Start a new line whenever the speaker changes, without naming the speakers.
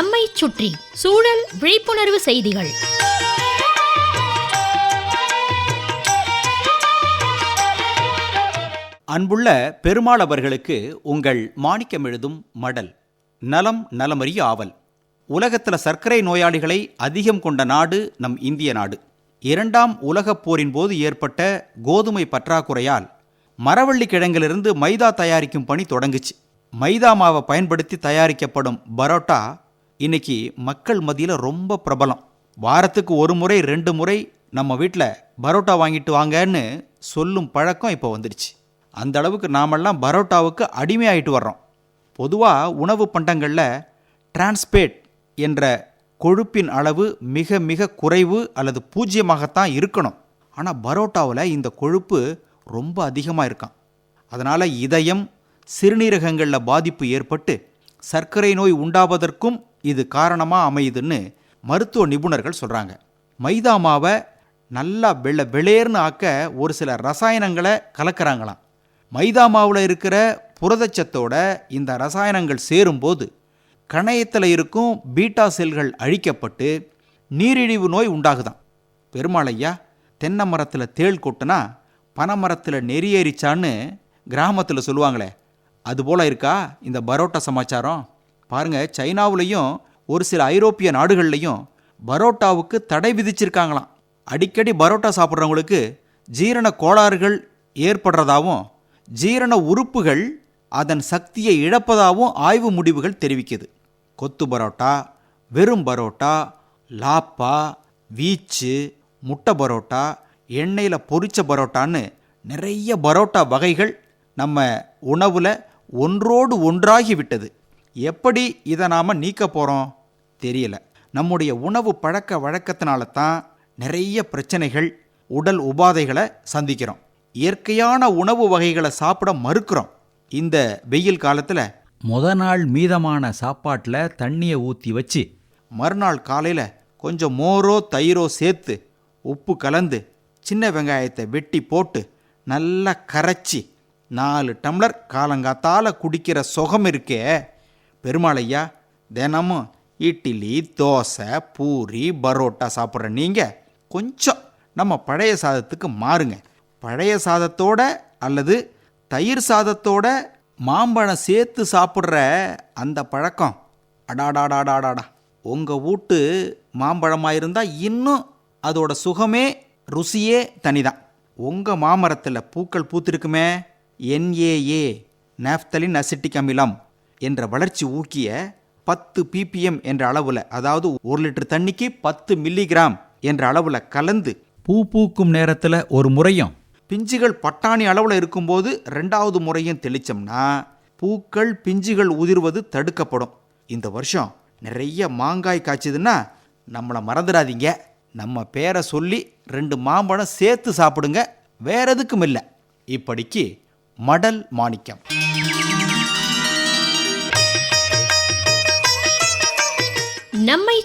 நம்மை சுற்றி சூழல் விழிப்புணர்வு செய்திகள்.
அன்புள்ள பெருமாள் அவர்களுக்கு உங்கள் மாணிக்கம் எழுதும் மடல் நலம் நலமறிய ஆவல். உலகத்தில் சர்க்கரை நோயாளிகளை அதிகம் கொண்ட நாடு நம் இந்திய நாடு. இரண்டாம் உலகப் போரின் போது ஏற்பட்ட கோதுமை பற்றாக்குறையால் மரவள்ளி கிழங்கிலிருந்து மைதா தயாரிக்கும் பணி தொடங்குச்சு. மைதா மாவை பயன்படுத்தி தயாரிக்கப்படும் பரோட்டா இன்னைக்கு மக்கள் மத்தியில் ரொம்ப பிரபலம். வாரத்துக்கு ஒரு முறை ரெண்டு முறை நம்ம வீட்டில் பரோட்டா வாங்கிட்டு வாங்கன்னு சொல்லும் பழக்கம் இப்போ வந்துடுச்சு. அந்த அளவுக்கு நாமெல்லாம் பரோட்டாவுக்கு அடிமையாயிட்டு வர்றோம். பொதுவாக உணவு பண்டங்களில் டிரான்ஸ்பேட் என்ற கொழுப்பின் அளவு மிக மிக குறைவு அல்லது பூஜ்ஜியமாகத்தான் இருக்கணும். ஆனால் பரோட்டாவில் இந்த கொழுப்பு ரொம்ப அதிகமாக இருக்கான் அதனால் இதயம் சிறுநீரகங்களில் பாதிப்பு ஏற்பட்டு சர்க்கரை நோய் உண்டாவதற்கும் இது காரணமாக அமையுதுன்னு மருத்துவ நிபுணர்கள் சொல்கிறாங்க மைதா மாவை நல்லா வெள்ளை வெளேர்னு ஆக்க ஒரு சில ரசாயனங்களை கலக்கிறாங்களாம். மைதா மாவில் இருக்கிற புரதச்சத்தோட இந்த ரசாயனங்கள் சேரும்போது கணையத்தில் இருக்கும் பீட்டா செல்கள் அழிக்கப்பட்டு நீரிழிவு நோய் உண்டாகுதாம். பெருமாளையா தென்னை மரத்தில் தேள் கொட்டுனா பனைமரத்தில் நெறியேறிச்சான்னு கிராமத்தில் சொல்லுவாங்களே. அதுபோல இருக்கா இந்த பரோட்டா சமாச்சாரம்? பாருங்க சைனாவிலையும் ஒரு சில ஐரோப்பிய நாடுகள்லையும் பரோட்டாவுக்கு தடை விதிச்சிருக்காங்களாம். அடிக்கடி பரோட்டா சாப்பிட்றவங்களுக்கு ஜீரண கோளாறுகள் ஏற்படுறதாவும் ஜீரண உறுப்புகள் அதன் சக்தியை இழப்பதாகவும் ஆய்வு முடிவுகள் தெரிவிக்குது. கொத்து பரோட்டா வெறும் பரோட்டா லாப்பா வீச்சு முட்டை பரோட்டா எண்ணெயில் பொரித்த பரோட்டான்னு நிறைய பரோட்டா வகைகள் நம்ம உணவில் ஒன்றோடு ஒன்றாகி விட்டது. எப்படி இதை நாம் நீக்க போகிறோம் தெரியல. நம்முடைய உணவு பழக்க வழக்கத்தினால தான் நிறைய பிரச்சனைகள் உடல் உபாதைகளை சந்திக்கிறோம். இயற்கையான உணவு வகைகளை சாப்பிட மறுக்கிறோம். இந்த வெயில் காலத்தில் முத நாள் மீதமான சாப்பாட்டில் தண்ணியை ஊற்றி வச்சு மறுநாள் காலையில் கொஞ்சம் மோரோ தயிரோ சேர்த்து உப்பு கலந்து சின்ன வெங்காயத்தை வெட்டி போட்டு நல்லா கரைச்சி நாலு டம்ளர் காலங்காத்தால குடிக்கிற சுகம் இருக்கே. பெருமாளையா? தினமும் இட்லி தோசை பூரி பரோட்டா சாப்பிட்ற நீங்கள் கொஞ்சம் நம்ம பழைய சாதத்துக்கு மாறுங்க. பழைய சாதத்தோட அல்லது தயிர் சாதத்தோட மாம்பழம் சேர்த்து சாப்பிட்ற அந்த பழக்கம். அடாடாடாடாடாடா. உங்கள் வீட்டு மாம்பழமாக இருந்தால் இன்னும் அதோட சுகமே ருசியே தனிதான். உங்கள் மாமரத்தில் பூக்கள் பூத்திருக்குமே? என்ஏஏ நேஃப்தலின் அசிட்டிக் அமிலம். என்ற வளர்ச்சி ஊக்கிய பத்து பிபிஎம் என்ற அளவில் அதாவது ஒரு லிட்டர் தண்ணிக்கு பத்து மில்லிகிராம் என்ற அளவில் கலந்து பூ பூக்கும் நேரத்தில் ஒரு முறையும் பிஞ்சுகள் பட்டாணி அளவில் இருக்கும்போது ரெண்டாவது முறையும் தெளிச்சோம்னா பூக்கள் பிஞ்சுகள் உதிர்வது தடுக்கப்படும். இந்த வருஷம் நிறைய மாங்காய் காய்ச்சதுன்னா நம்மளை மறந்துடாதீங்க. நம்ம பேரை சொல்லி ரெண்டு மாம்பழம் சேர்த்து சாப்பிடுங்க. வேற எதுக்கும் இல்லை. இப்படிக்கு மடல் மாணிக்கம்.